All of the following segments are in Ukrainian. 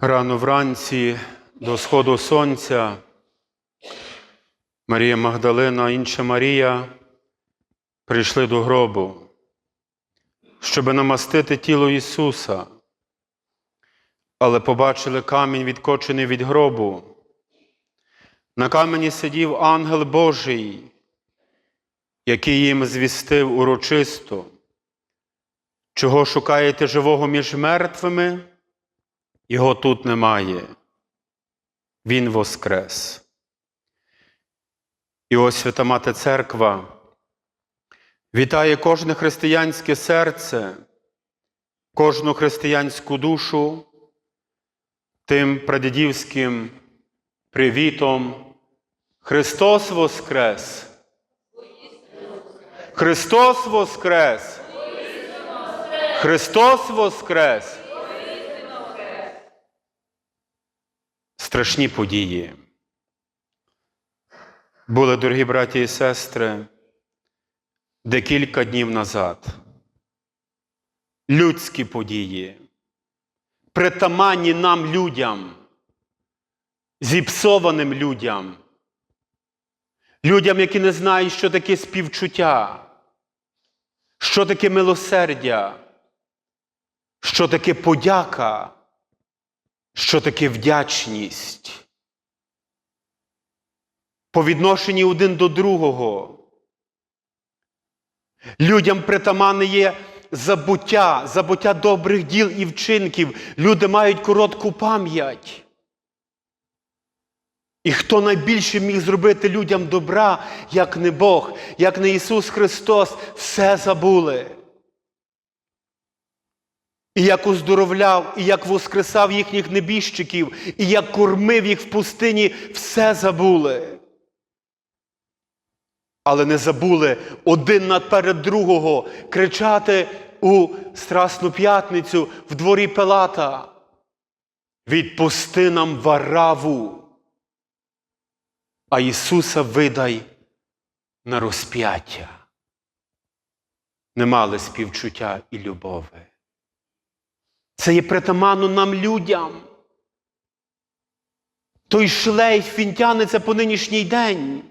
Рано вранці до сходу сонця Марія Магдалина, інша Марія прийшли до гробу, щоби намастити тіло Ісуса, але побачили камінь, відкочений від гробу. На камені сидів ангел Божий, який їм звістив урочисто, чого шукаєте живого між мертвими? Його тут немає. Він воскрес. І ось Свята Мати Церква вітає кожне християнське серце, кожну християнську душу тим прадідівським привітом. Христос Воскрес! Христос Воскрес! Христос Воскрес! Страшні події. Були, дорогі браті і сестри, декілька днів назад. Людські події, притаманні нам людям, зіпсованим людям, людям, які не знають, що таке співчуття, що таке милосердя, що таке подяка що таке вдячність. По відношенні один до другого. Людям притаманне є забуття, забуття добрих діл і вчинків. Люди мають коротку пам'ять. І хто найбільше міг зробити людям добра, як не Бог, як не Ісус Христос, все забули. І як оздоровляв, і як воскресав їхніх небіжчиків, і як кормив їх в пустині, все забули. Але не забули один наперед другого кричати у Страсну п'ятницю в дворі Пилата. Відпусти нам вараву, а Ісуса видай на розп'яття. Не мали співчуття і любови. Це є притаманно нам людям. Той шлейф він тянеться по нинішній день,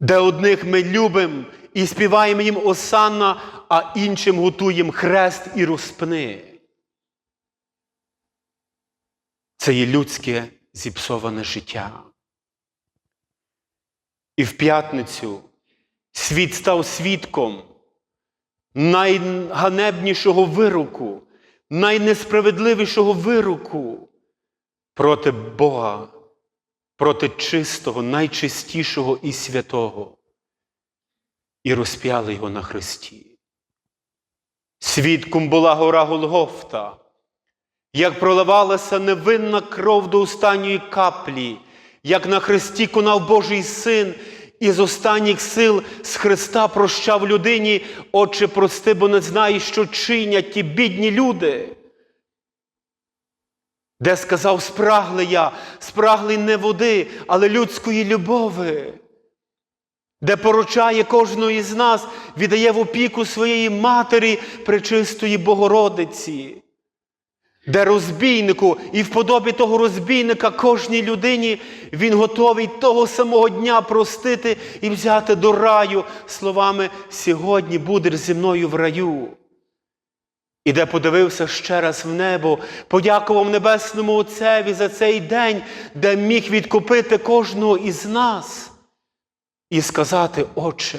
де одних ми любимо і співаємо їм осанна, а іншим готуємо хрест і розпни. Це є людське зіпсоване життя. І в п'ятницю світ став свідком найганебнішого вироку, найнесправедливішого вироку проти Бога, проти чистого, найчистішого і святого, і розп'яли його на Христі. Свідком була гора Голгофта, як проливалася невинна кров до останньої каплі, як на Христі конав Божий син і з останніх сил з Христа прощав людині, Отче, прости, бо не знаєш, що чинять ті бідні люди. Де сказав, спрагли я, спраглий не води, але людської любови, де поручає кожного із нас, віддає в опіку своєї матері пречистої Богородиці, де розбійнику і в подобі того розбійника кожній людині він готовий того самого дня простити і взяти до раю словами сьогодні будеш зі мною в раю. І де подивився ще раз в небо, подякував Небесному Отцеві за цей день, де міг відкупити кожного із нас і сказати, Отче,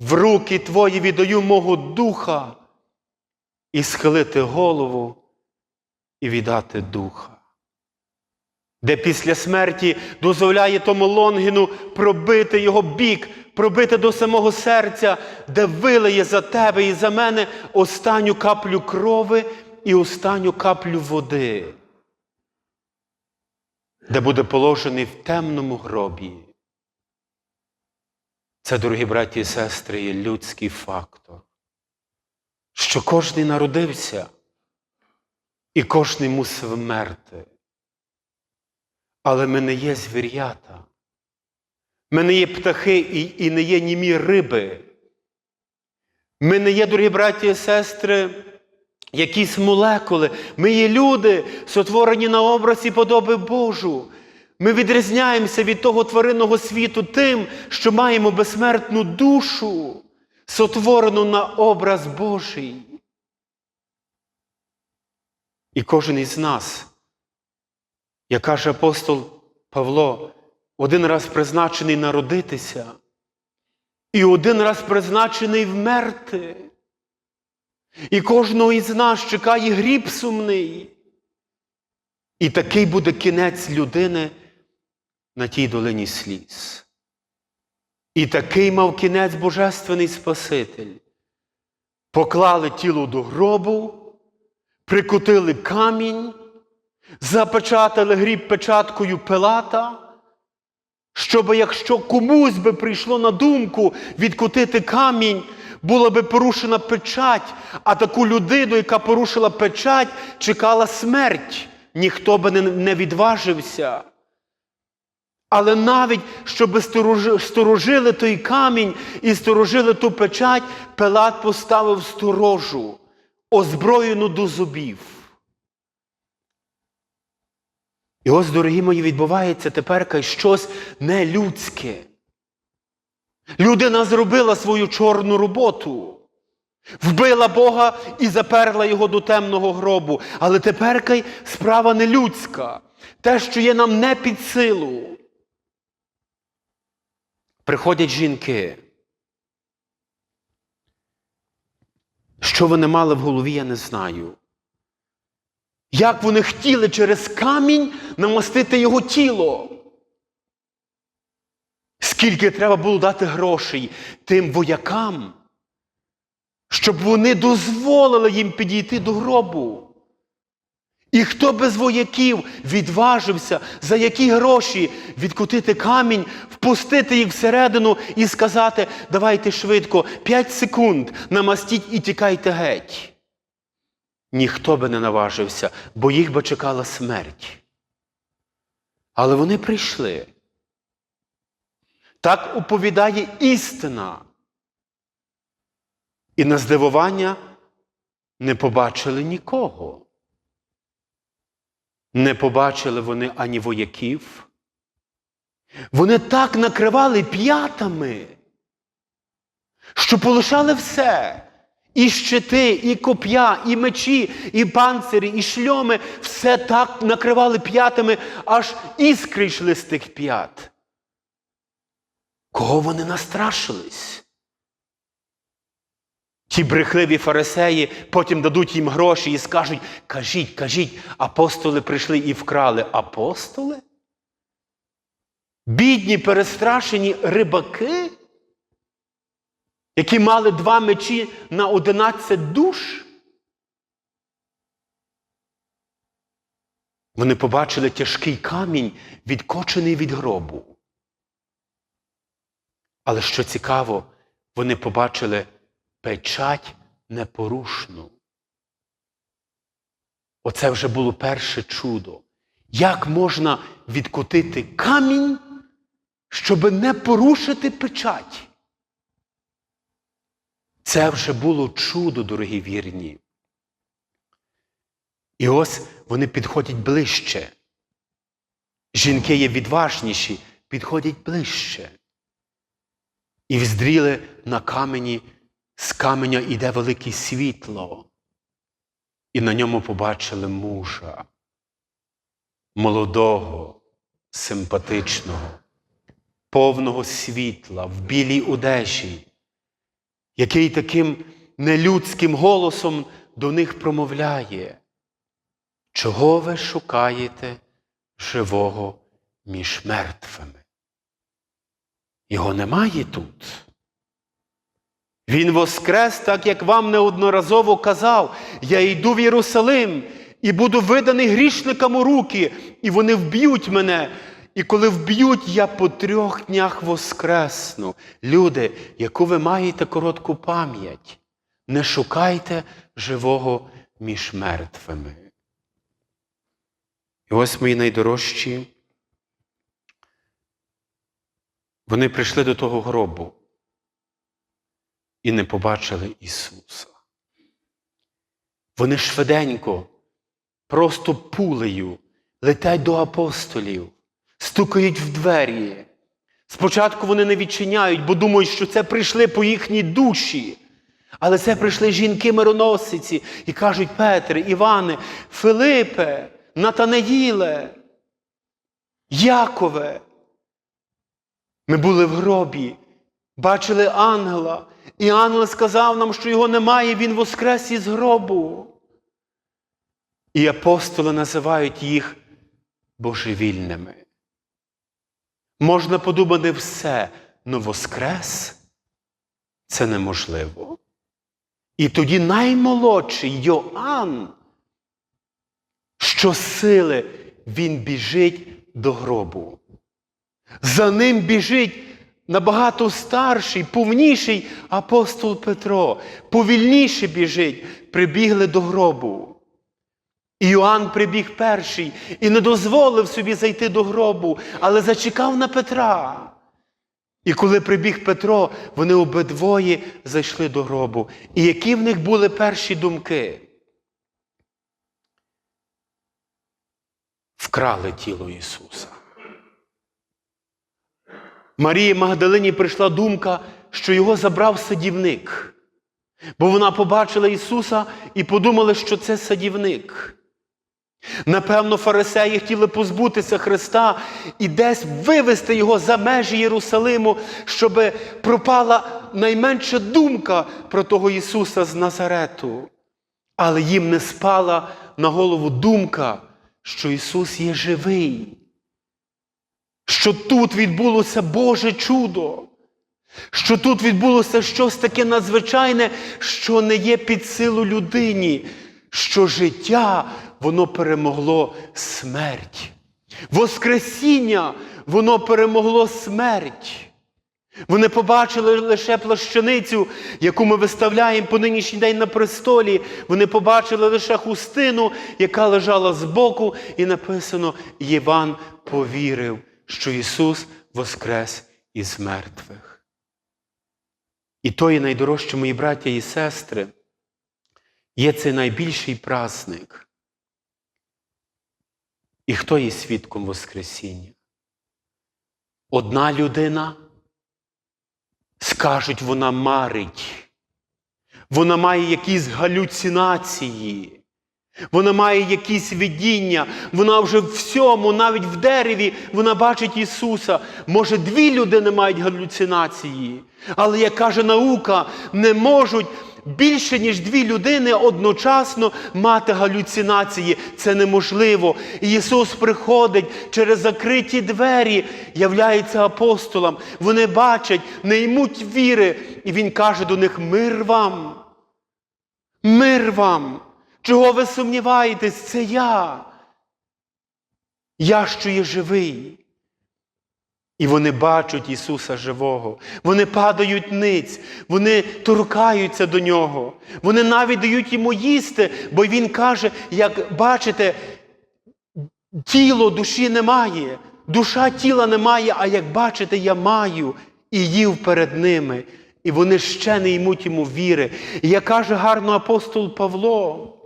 в руки Твої віддаю мого духа і схилити голову і віддати духа. Де після смерті дозволяє тому Лонгіну пробити його бік, пробити до самого серця, де вилиє за тебе і за мене останню каплю крови і останню каплю води, де буде положений в темному гробі. Це, дорогі браті і сестри, є людський фактор, що кожний народився і кожний мусив вмерти. Але ми не є звір'ята. Ми не є птахи і, і не є німі риби. Ми не є, дорогі браті і сестри, якісь молекули. Ми є люди, сотворені на образ і подоби Божу. Ми відрізняємося від того тваринного світу тим, що маємо безсмертну душу, сотворену на образ Божий. І кожен із нас, як каже апостол Павло, один раз призначений народитися, і один раз призначений вмерти. І кожного із нас чекає гріб сумний. І такий буде кінець людини на тій долині сліз. І такий мав кінець Божественний Спаситель. Поклали тіло до гробу, прикутили камінь, запечатали гріб печаткою Пилата, щоб якщо комусь би прийшло на думку відкутити камінь, була би порушена печать, а таку людину, яка порушила печать, чекала смерть. Ніхто би не- відважився. Але навіть, щоб сторожили той камінь і сторожили ту печать, Пилат поставив сторожу, озброєну до зубів. І ось, дорогі мої, відбувається тепер щось нелюдське. Людина зробила свою чорну роботу, вбила Бога і заперла його до темного гробу. Але тепер справа не людська, те, що є нам не під силу. Приходять жінки. Що вони мали в голові, я не знаю. Як вони хотіли через камінь намастити його тіло. Скільки треба було дати грошей тим воякам, щоб вони дозволили їм підійти до гробу. І хто без вояків відважився, за які гроші відкотити камінь, впустити їх всередину і сказати, давайте швидко, 5 секунд, намастіть і тікайте геть. Ніхто би не наважився, бо їх би чекала смерть. Але вони прийшли. Так оповідає істина. І на здивування не побачили нікого. Не побачили вони ані вояків. Вони так накривали п'ятами, що полишали все. І щити, і коп'я, і мечі, і панцирі, і шльоми все так накривали п'ятами, аж іскри йшли з тих п'ят. Кого вони настрашились? Ті брехливі фарисеї потім дадуть їм гроші і скажуть: кажіть, кажіть, апостоли прийшли і вкрали. Апостоли? Бідні, перестрашені рибаки, які мали два мечі на одинадцять душ. Вони побачили тяжкий камінь, відкочений від гробу. Але що цікаво, вони побачили печать непорушну. Оце вже було перше чудо. Як можна відкотити камінь, щоб не порушити печать? Це вже було чудо, дорогі вірні. І ось вони підходять ближче. Жінки є відважніші, підходять ближче. І вздріли на камені, з каменя іде велике світло. І на ньому побачили мужа, молодого, симпатичного, повного світла, в білій одежі, який таким нелюдським голосом до них промовляє. Чого ви шукаєте живого між мертвими? Його немає тут. Він воскрес, так як вам неодноразово казав, я йду в Єрусалим і буду виданий грішникам у руки, і вони вб'ють мене. І коли вб'ють, я по трьох днях воскресну. Люди, яку ви маєте коротку пам'ять, не шукайте живого між мертвими. І ось мої найдорожчі. Вони прийшли до того гробу і не побачили Ісуса. Вони швиденько, просто пулею летять до апостолів, стукають в двері. Спочатку вони не відчиняють, бо думають, що це прийшли по їхній душі. Але це прийшли жінки-мироносиці і кажуть Петре, Іване, Филипе, Натанеїле, Якове. Ми були в гробі, бачили ангела, і ангел сказав нам, що його немає, він воскрес із гробу. І апостоли називають їх божевільними. Можна подумати все, але воскрес це неможливо. І тоді наймолодший Йоанн, що сили він біжить до гробу. За ним біжить набагато старший, повніший апостол Петро, повільніше біжить, прибігли до гробу. І Йоанн прибіг перший і не дозволив собі зайти до гробу, але зачекав на Петра. І коли прибіг Петро, вони обидвоє зайшли до гробу. І які в них були перші думки? Вкрали тіло Ісуса. Марії Магдалині прийшла думка, що його забрав садівник. Бо вона побачила Ісуса і подумала, що це садівник. Напевно, фарисеї хотіли позбутися Христа і десь вивести його за межі Єрусалиму, щоб пропала найменша думка про того Ісуса з Назарету. Але їм не спала на голову думка, що Ісус є живий, що тут відбулося Боже чудо, що тут відбулося щось таке надзвичайне, що не є під силу людині, що життя воно перемогло смерть. Воскресіння воно перемогло смерть. Вони побачили лише плащаницю, яку ми виставляємо по нинішній день на престолі. Вони побачили лише хустину, яка лежала збоку, і написано: Єван повірив, що Ісус воскрес із мертвих. І то є найдорожче, мої браття і сестри, є цей найбільший праздник. І хто є свідком Воскресіння? Одна людина, скажуть, вона марить, вона має якісь галюцинації, вона має якісь видіння, вона вже в всьому, навіть в дереві, вона бачить Ісуса. Може, дві людини мають галюцинації, але, як каже наука, не можуть більше, ніж дві людини одночасно мати галюцинації. Це неможливо. Ісус приходить через закриті двері, являється апостолам. Вони бачать, не ймуть віри. І Він каже до них: мир вам. Мир вам. Чого ви сумніваєтесь? Це я. Я, що є живий. І вони бачать Ісуса живого. Вони падають ниць, вони торкаються до Нього. Вони навіть дають йому їсти, бо Він каже, як бачите, тіло душі немає, душа тіла немає, а як бачите, я маю і їв перед ними. І вони ще не ймуть йому віри. І як каже гарно апостол Павло,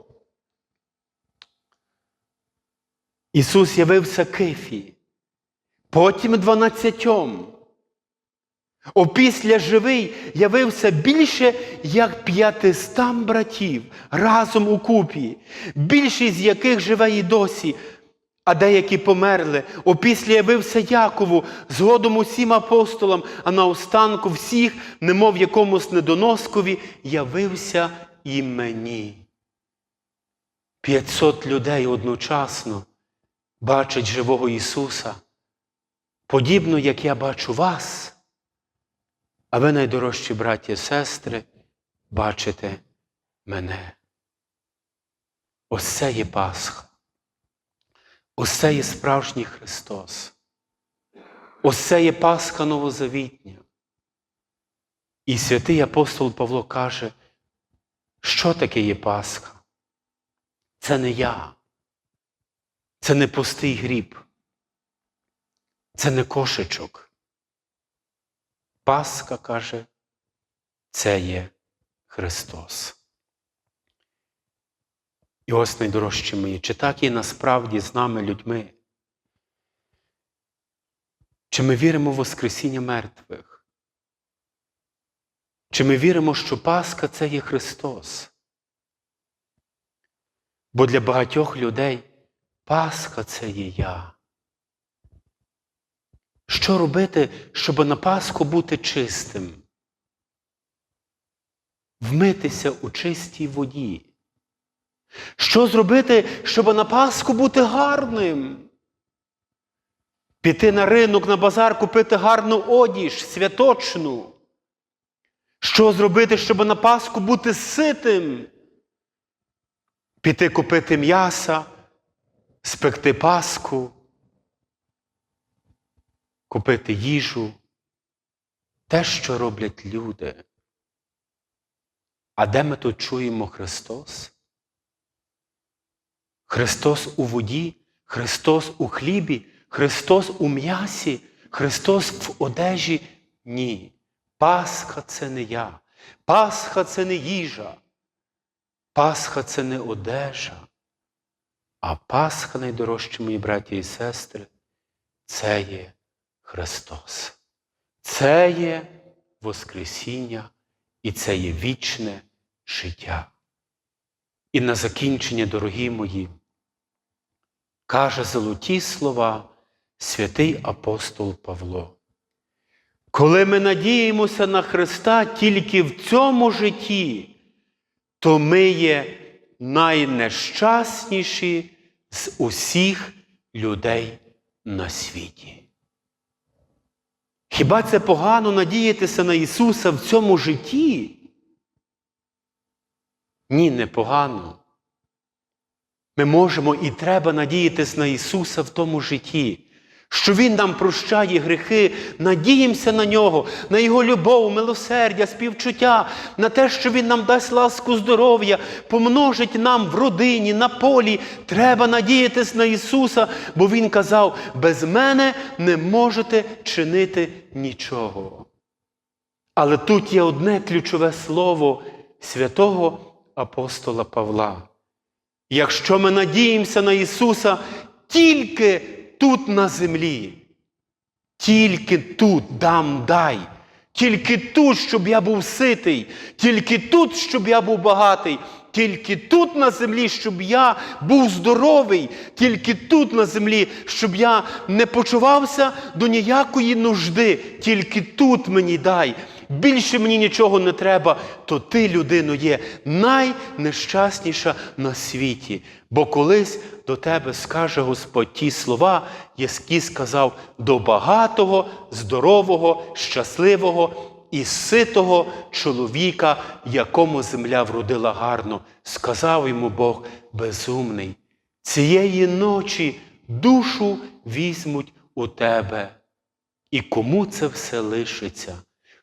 Ісус явився Кифі, потім дванадцятьом. Опісля живий явився більше, як п'ятистам братів разом у купі, більшість з яких живе і досі, а деякі померли. Опісля явився Якову, згодом усім апостолам, а наостанку всіх, немов якомусь недоноскові, явився і мені. П'ятсот людей одночасно бачать живого Ісуса, подібно, як я бачу вас. А ви, найдорожчі браті і сестри, бачите мене. Ось це є Пасха. Ось є справжній Христос. Ось це є Пасха Новозавітня. І святий апостол Павло каже, що таке є Пасха? Це не я. Це не пустий гріб. Це не кошечок. Пасха каже, це є Христос. І ось найдорожчі мої, чи так є насправді з нами людьми? Чи ми віримо в Воскресіння мертвих? Чи ми віримо, що Пасха це є Христос? Бо для багатьох людей Пасха це є я. Що робити, щоб на Пасху бути чистим? Вмитися у чистій воді. Що зробити, щоб на Пасху бути гарним? Піти на ринок, на базар, купити гарну одіж, святочну. Що зробити, щоб на Пасху бути ситим? Піти купити м'яса, спекти Пасху, купити їжу, те, що роблять люди. А де ми тут чуємо Христос? Христос у воді, Христос у хлібі, Христос у м'ясі, Христос в одежі? Ні. Пасха це не я. Пасха це не їжа. Пасха це не одежа. А Пасха, найдорожчі мої браті і сестри, це є Христос. Це є Воскресіння і це є вічне життя. І на закінчення, дорогі мої, каже золоті слова святий апостол Павло. Коли ми надіємося на Христа тільки в цьому житті, то ми є найнещасніші з усіх людей на світі. Хіба це погано надіятися на Ісуса в цьому житті? Ні, не погано. Ми можемо і треба надіятися на Ісуса в тому житті, що Він нам прощає гріхи, надіємося на Нього, на Його любов, милосердя, співчуття, на те, що Він нам дасть ласку здоров'я, помножить нам в родині, на полі. Треба надіятись на Ісуса, бо Він казав, без мене не можете чинити нічого. Але тут є одне ключове слово святого апостола Павла. Якщо ми надіємося на Ісуса тільки тут на землі, тільки тут дам дай, тільки тут, щоб я був ситий, тільки тут, щоб я був багатий, тільки тут на землі, щоб я був здоровий, тільки тут на землі, щоб я не почувався до ніякої нужди, тільки тут мені дай. Більше мені нічого не треба, то ти, людино, є найнещасніша на світі. Бо колись до тебе скаже Господь ті слова, які сказав до багатого, здорового, щасливого і ситого чоловіка, якому земля вродила гарно. Сказав йому Бог безумний. Цієї ночі душу візьмуть у тебе. І кому це все лишиться?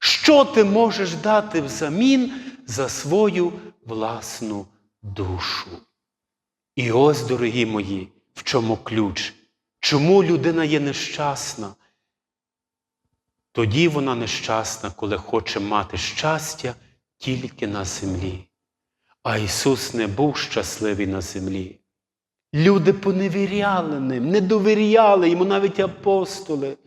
Що ти можеш дати взамін за свою власну душу? І ось, дорогі мої, в чому ключ? Чому людина є нещасна? Тоді вона нещасна, коли хоче мати щастя тільки на землі. А Ісус не був щасливий на землі. Люди поневіряли ним, не довіряли йому навіть апостоли.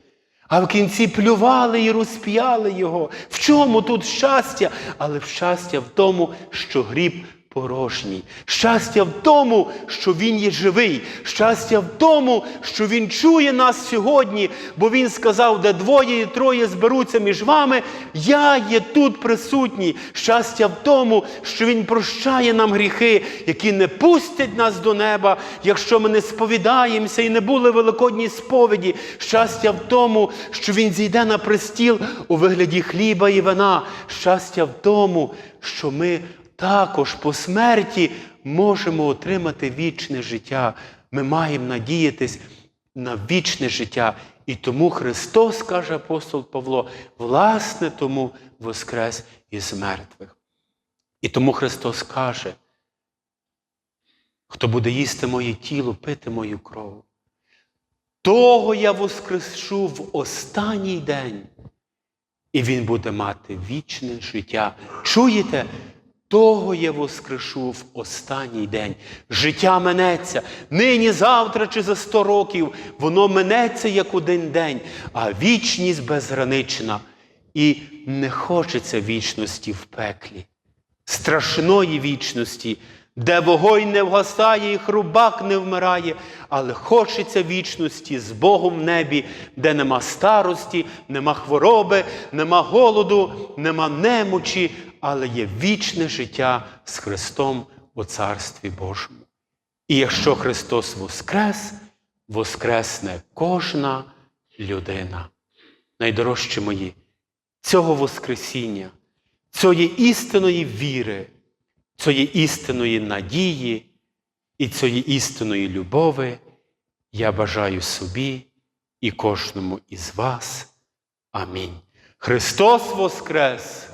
А в кінці плювали і розп'яли його. В чому тут щастя? Але щастя в тому, що гріб порожній. Щастя в тому, що Він є живий. Щастя в тому, що Він чує нас сьогодні, бо Він сказав, де двоє і троє зберуться між вами, я є тут присутній. Щастя в тому, що Він прощає нам гріхи, які не пустять нас до неба, якщо ми не сповідаємося і не були в великодній сповіді. Щастя в тому, що Він зійде на престіл у вигляді хліба і вина. Щастя в тому, що ми також по смерті можемо отримати вічне життя. Ми маємо надіятись на вічне життя. І тому Христос, каже апостол Павло, власне тому воскрес із мертвих. І тому Христос каже, хто буде їсти моє тіло, пити мою кров, того я воскрешу в останній день, і він буде мати вічне життя. Чуєте? Того я воскрешу в останній день. Життя минеться нині, завтра чи за сто років, воно минеться як один день, а вічність безгранична. І не хочеться вічності в пеклі, страшної вічності, де вогонь не вгасає і хрубак не вмирає, але хочеться вічності з Богом в небі, де нема старості, нема хвороби, нема голоду, нема немочі, але є вічне життя з Христом у Царстві Божому. І якщо Христос воскрес, воскресне кожна людина. Найдорожчі мої, цього Воскресіння, цієї істинної віри, цієї істинної надії і цієї істинної любові я бажаю собі і кожному із вас. Амінь. Христос Воскрес!